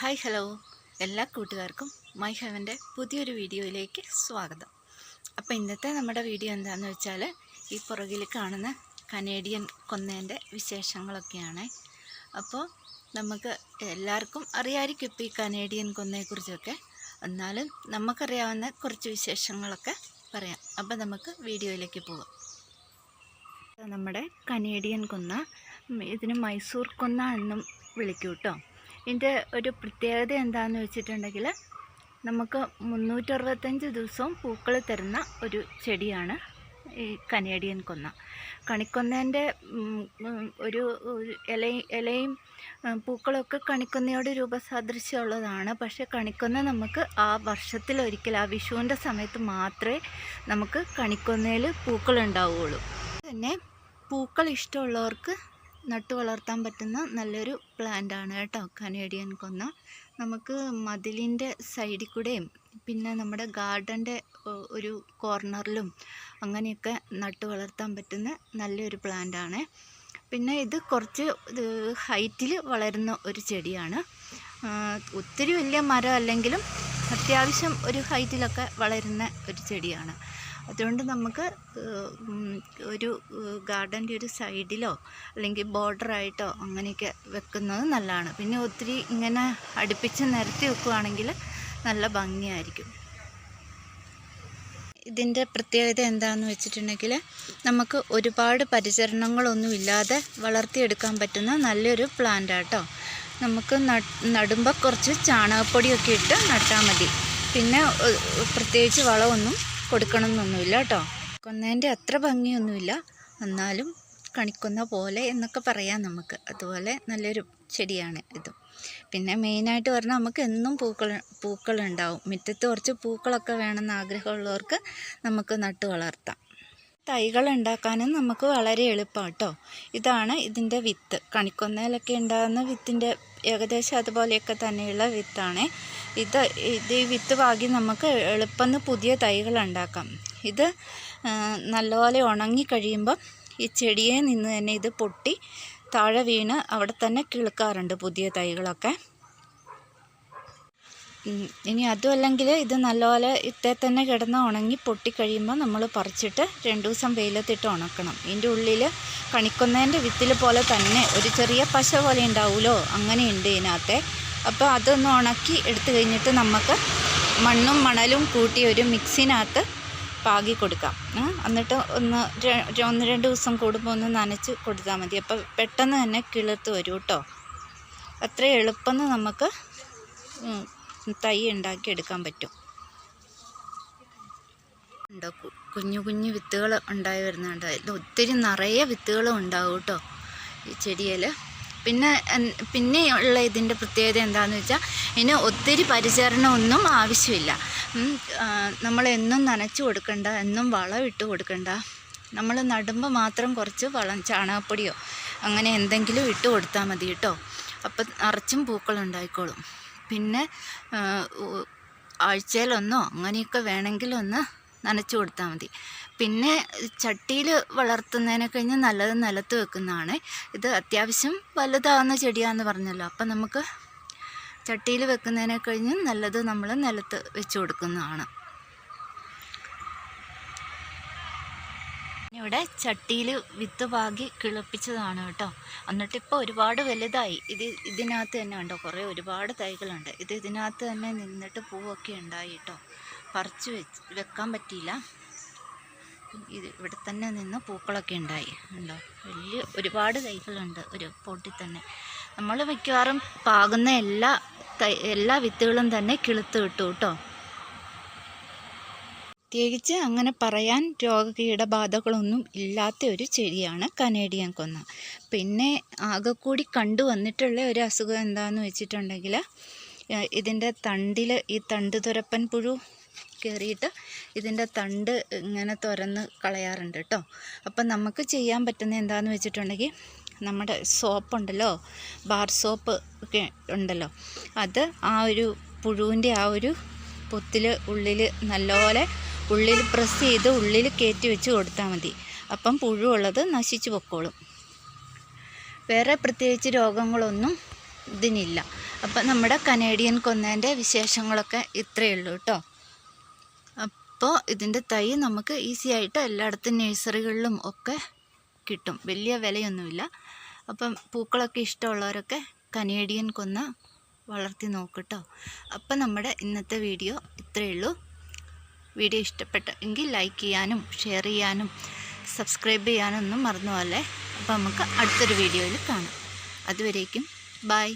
Hi hello. എല്ലാ കൂട്ടുകാർക്കും my ഹെവന്റെ പുതിയൊരു വീഡിയോയിലേക്ക് സ്വാഗതം. അപ്പോൾ ഇന്നത്തെ നമ്മുടെ വീഡിയോ എന്താണെന്ന് വെച്ചാൽ ഈ പുറകിൽ കാണുന്ന കനേഡിയൻ കൊന്നേന്റെ വിശേഷങ്ങളൊക്കെയാണ്. അപ്പോൾ നമുക്ക് എല്ലാവർക്കും അറിയാമായിരിക്കും ഇപ്പോൾ ഈ കനേഡിയൻ കൊന്നയെക്കുറിച്ചൊക്കെ. എന്നാലും നമുക്കറിയാവുന്ന കുറച്ച് വിശേഷങ്ങളൊക്കെ പറയാം. അപ്പോൾ നമുക്ക് വീഡിയോയിലേക്ക് പോകാം നമ്മുടെ കനേഡിയൻ കൊന്ന ഇതിന് മൈസൂർ കൊന്ന എന്നും വിളിക്കും കേട്ടോ. ഇതിന്റെ ഒരു പ്രത്യേകത എന്താണെന്ന് വെച്ചിട്ടുണ്ടെങ്കിൽ നമുക്ക് മുന്നൂറ്ററുപത്തഞ്ച് ദിവസവും പൂക്കൾ തരുന്ന ഒരു ചെടിയാണ് ഈ കനേഡിയൻ കൊന്ന. കണിക്കൊന്നേന്റെ ഒരു ഇല ഇലയും പൂക്കളൊക്കെ കണിക്കൊന്നയോട് രൂപസാദൃശ്യമുള്ളതാണ്. പക്ഷേ കണിക്കൊന്ന നമുക്ക് ആ വർഷത്തിലൊരിക്കൽ ആ വിഷുവിന്റെ സമയത്ത് മാത്രമേ നമുക്ക് കണിക്കൊന്നയിൽ പൂക്കളുണ്ടാവുകയുള്ളൂ തന്നെ പൂക്കൾ ഇഷ്ടമുള്ളവർക്ക് നട്ടു വളർത്താൻ പറ്റുന്ന നല്ലൊരു പ്ലാന്റ് ആണ് കേട്ടോ കനേഡിയൻ കൊന്ന. നമുക്ക് മതിലിന്റെ സൈഡിൽ കൂടെയും പിന്നെ നമ്മുടെ ഗാർഡന്റെ ഒരു കോർണറിലും അങ്ങനെയൊക്കെ നട്ടു വളർത്താൻ പറ്റുന്ന നല്ലൊരു പ്ലാന്റ് ആണ്. പിന്നെ ഇത് കുറച്ച് ഹൈറ്റിൽ വളരുന്ന ഒരു ചെടിയാണ്. ഒത്തിരി വലിയ മരം അല്ലെങ്കിലും അത്യാവശ്യം ഒരു ഹൈറ്റിലൊക്കെ വളരുന്ന ഒരു ചെടിയാണ്. അതുകൊണ്ട് നമുക്ക് ഒരു ഗാർഡന്റെ ഒരു സൈഡിലോ അല്ലെങ്കിൽ ബോർഡറായിട്ടോ അങ്ങനെയൊക്കെ വെക്കുന്നത് നല്ലതാണ്. പിന്നെ ഒത്തിരി ഇങ്ങനെ അടുപ്പിച്ച് നിരത്തി വെക്കുകയാണെങ്കിൽ നല്ല ഭംഗിയായിരിക്കും. ഇതിന്റെ പ്രത്യേകത എന്താണെന്ന് വെച്ചിട്ടുണ്ടെങ്കിൽ നമുക്ക് ഒരുപാട് പരിചരണങ്ങളൊന്നും ഇല്ലാതെ വളർത്തിയെടുക്കാൻ പറ്റുന്ന നല്ലൊരു പ്ലാന്റ് ആട്ടോ നമുക്ക് നടുമ്പോൾ കുറച്ച് ചാണകപ്പൊടിയൊക്കെ ഇട്ട് നട്ടാൽ മതി. പിന്നെ പ്രത്യേകിച്ച് വളമൊന്നും കൊടുക്കണമെന്നൊന്നുമില്ല കേട്ടോ. കൊന്നേന്റെ അത്ര ഭംഗിയൊന്നുമില്ല. എന്നാലും കണിക്കുന്ന പോലെ എന്നൊക്കെ പറയാം നമുക്ക്. അതുപോലെ നല്ലൊരു ചെടിയാണ് ഇത്. പിന്നെ മെയിനായിട്ട് പറഞ്ഞാൽ നമുക്ക് എന്നും പൂക്കൾ പൂക്കളുണ്ടാവും. മുറ്റത്ത് കുറച്ച് പൂക്കളൊക്കെ വേണമെന്ന് ആഗ്രഹമുള്ളവർക്ക് നമുക്ക് നട്ടു വളർത്താം. തൈകൾ ഉണ്ടാക്കാനും നമുക്ക് വളരെ എളുപ്പമാണ് കേട്ടോ ഇതാണ് ഇതിന്റെ വിത്ത്. കണിക്കൊന്നയിലൊക്കെ ഉണ്ടാകുന്ന വിത്തിന്റെ ഏകദേശം അതുപോലെയൊക്കെ തന്നെയുള്ള വിത്താണ്. ഇത് ഇത് ഈ വിത്ത് വാങ്ങി നമുക്ക് എളുപ്പം പുതിയ തൈകൾ ഉണ്ടാക്കാം ഇത് നല്ലപോലെ ഉണങ്ങി കഴിയുമ്പം ഈ ചെടിയെ നിന്ന് തന്നെ ഇത് പൊട്ടി താഴെ വീണ് അവിടെ തന്നെ കിളുക്കാറുണ്ട് പുതിയ തൈകളൊക്കെ. ഇനി അതും അല്ലെങ്കിൽ ഇത് നല്ലപോലെ ഇത്തേ തന്നെ കിടന്ന് ഉണങ്ങി പൊട്ടിക്കഴിയുമ്പോൾ നമ്മൾ പറിച്ചിട്ട് രണ്ട് ദിവസം വെയിലത്തിട്ട് ഉണക്കണം. ഇതിന്റെ ഉള്ളിൽ കണിക്കൊന്നേന്റെ വിത്തിൽ പോലെ തന്നെ ഒരു ചെറിയ പശ പോലെ ഉണ്ടാവുമല്ലോ? അങ്ങനെയുണ്ട് ഇതിനകത്തെ. അപ്പോൾ അതൊന്ന് ഉണക്കി എടുത്തു കഴിഞ്ഞിട്ട് നമുക്ക് മണ്ണും മണലും കൂട്ടി ഒരു മിക്സിനകത്ത് പാകി കൊടുക്കാം. എന്നിട്ട് ഒന്ന് ഒന്ന് രണ്ട് ദിവസം കൂടുമ്പോൾ ഒന്ന് നനച്ച് കൊടുത്താൽ മതി. അപ്പോൾ പെട്ടെന്ന് തന്നെ കിളിർത്ത് വരും കേട്ടോ. അത്ര എളുപ്പം നമുക്ക് തൈ ഉണ്ടാക്കിയെടുക്കാൻ പറ്റും. ഉണ്ടോ? കുഞ്ഞു കുഞ്ഞു വിത്തുകൾ ഉണ്ടായി വരുന്നുണ്ട്. ഒത്തിരി നിറയെ വിത്തുകൾ ഉണ്ടാവും കേട്ടോ ഈ ചെടിയിൽ പിന്നെ പിന്നെ ഉള്ള ഇതിന്റെ പ്രത്യേകത എന്താണെന്ന് വെച്ചാൽ ഇതിന് ഒത്തിരി പരിചരണമൊന്നും ആവശ്യമില്ല. നമ്മൾ എന്നും നനച്ചു കൊടുക്കണ്ട എന്നും വളം ഇട്ട് കൊടുക്കണ്ട. നമ്മൾ നടുമ്പോൾ മാത്രം കുറച്ച് വളം ചാണകപ്പൊടിയോ അങ്ങനെ എന്തെങ്കിലും ഇട്ട് കൊടുത്താൽ മതി കേട്ടോ. അപ്പം നിറച്ചും പൂക്കളുണ്ടായിക്കോളും പിന്നെ ആഴ്ചയിലൊന്നോ അങ്ങനെയൊക്കെ വേണമെങ്കിലൊന്ന് നനച്ചു കൊടുത്താൽ മതി. പിന്നെ ചട്ടിയിൽ വളർത്തുന്നതിനെ കഴിഞ്ഞ് നല്ലത് നിലത്ത് വെക്കുന്നതാണ്. ഇത് അത്യാവശ്യം വലുതാകുന്ന ചെടിയാണെന്ന് പറഞ്ഞല്ലോ. അപ്പം നമുക്ക് ചട്ടിയിൽ വെക്കുന്നതിനെ കഴിഞ്ഞ് നല്ലത് നമ്മൾ നിലത്ത് വെച്ച് കൊടുക്കുന്നതാണ്. ഇവിടെ ചട്ടിയിൽ വിത്ത് പാകി കിളപ്പിച്ചതാണ് കേട്ടോ. എന്നിട്ട് ഇപ്പോൾ ഒരുപാട് വലുതായി. ഇത് ഇതിനകത്ത് തന്നെ ഉണ്ടോ? കുറേ ഒരുപാട് തൈകളുണ്ട്. ഇത് ഇതിനകത്ത് തന്നെ നിന്നിട്ട് പൂവൊക്കെ ഉണ്ടായി കേട്ടോ. പറിച്ച് വെച്ച് വെക്കാൻ പറ്റിയില്ല. ഇത് ഇവിടെ തന്നെ നിന്ന് പൂക്കളൊക്കെ ഉണ്ടായി ഉണ്ടോ? വലിയ ഒരുപാട് തൈകളുണ്ട് ഒരു പോട്ടിൽ തന്നെ. നമ്മൾ മിക്കവാറും പാകുന്ന എല്ലാ തൈ എല്ലാ വിത്തുകളും തന്നെ കിളുത്ത് കിട്ടും കേട്ടോ. പ്രത്യേകിച്ച് അങ്ങനെ പറയാൻ രോഗകീടബാധകളൊന്നും ഇല്ലാത്ത ഒരു ചെടിയാണ് കനേഡിയൻ കൊന്ന. പിന്നെ ആകെക്കൂടി കണ്ടുവന്നിട്ടുള്ള ഒരു അസുഖം എന്താണെന്ന് വെച്ചിട്ടുണ്ടെങ്കിൽ ഇതിന്റെ തണ്ടിൽ ഈ തണ്ട് തുരപ്പൻ പുഴു കയറിയിട്ട് ഇതിന്റെ തണ്ട് ഇങ്ങനെ തുറന്ന് കളയാറുണ്ട് കേട്ടോ. അപ്പം നമുക്ക് ചെയ്യാൻ പറ്റുന്ന എന്താണെന്ന് വെച്ചിട്ടുണ്ടെങ്കിൽ നമ്മുടെ സോപ്പുണ്ടല്ലോ ബാർ സോപ്പ് ഒക്കെ ഉണ്ടല്ലോ അത് ആ ഒരു പുഴുവിന്റെ ആ ഒരു പൊത്തിൽ ഉള്ളിൽ നല്ലപോലെ ഉള്ളിൽ പ്രസ് ചെയ്ത് ഉള്ളിൽ കയറ്റി വെച്ച് കൊടുത്താൽ മതി. അപ്പം പുഴുവുള്ളത് നശിച്ചു പൊക്കോളും. വേറെ പ്രത്യേകിച്ച് രോഗങ്ങളൊന്നും ഇതിനില്ല. അപ്പം നമ്മുടെ കനേഡിയൻ കൊന്നേന്റെ വിശേഷങ്ങളൊക്കെ ഇത്രയേ ഉള്ളൂ കേട്ടോ. അപ്പോൾ ഇതിന്റെ തൈ നമുക്ക് ഈസി ആയിട്ട് എല്ലായിടത്തും നഴ്സറികളിലും ഒക്കെ കിട്ടും. വലിയ വിലയൊന്നുമില്ല. അപ്പം പൂക്കളൊക്കെ ഇഷ്ടമുള്ളവരൊക്കെ കനേഡിയൻ കൊന്ന വളർത്തി നോക്കട്ടോ അപ്പം നമ്മുടെ ഇന്നത്തെ വീഡിയോ ഇത്രയേ ഉള്ളൂ. വീഡിയോ ഇഷ്ടപ്പെട്ടെങ്കിൽ ലൈക്ക് ചെയ്യാനും ഷെയർ ചെയ്യാനും സബ്സ്ക്രൈബ് ചെയ്യാനൊന്നും മറന്നു പോലെ അപ്പോൾ നമുക്ക് അടുത്തൊരു വീഡിയോയിൽ കാണാം. അതുവരേക്കും ബൈ